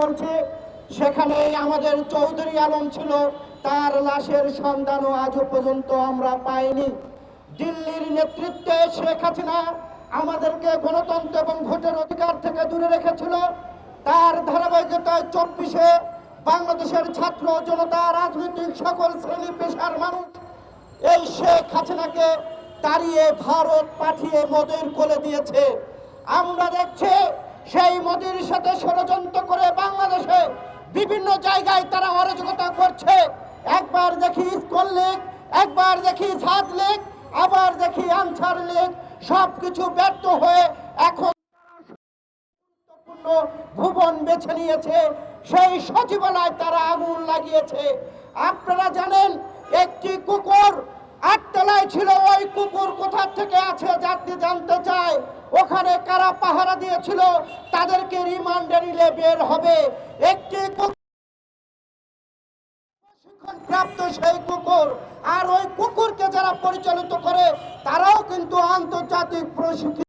বলছে সেখানে আমাদের চৌধুরী আলম ছিল, তার লাশের সন্ধানও আজও পর্যন্ত আমরা পাইনি। দিল্লির নেতৃত্বে শেখ হাসিনা আমাদেরকে গণতন্ত্র এবং ভোটের অধিকার থেকে দূরে রেখেছিল। তার ধারাবাহিকতায় চব্বিশে বাংলাদেশের ছাত্র জনতা, রাজনৈতিক সকল শ্রেণি পেশার মানুষ এই শেখ হাসিনাকে তাড়িয়ে ভারত পাঠিয়ে মোদের কোলে দিয়েছে। আমরা দেখছি সেই মোদির সাথে ষড়যন্ত্র করে জায়গায় তারা অরাজকতা করছে। একবার দেখি স্কুল লীগ, একবার দেখি ছাদ লীগ, আবার দেখি আনসার লীগ সব কিছু ব্যর্থ হয়ে এখন ভুবন বেছে নিয়েছে। সেই সচিবালয় তারা আগুন লাগিয়েছে। আপনারা জানেন, একটি কুকুর আটতলায় ছিল, ওই কুকুর কোথা থেকে আছে যাত্রী জানতে চায়। ওখানে কারা পাহারা দিয়েছিল, তাদেরকে রিমান্ডে নিলে বের হবে। একটি কুকুর প্রাপ্ত সেই কুকুর। আর ওই কুকুরকে যারা পরিচালিত করে তারাও কিন্তু আন্তর্জাতিক প্রশিক্ষণ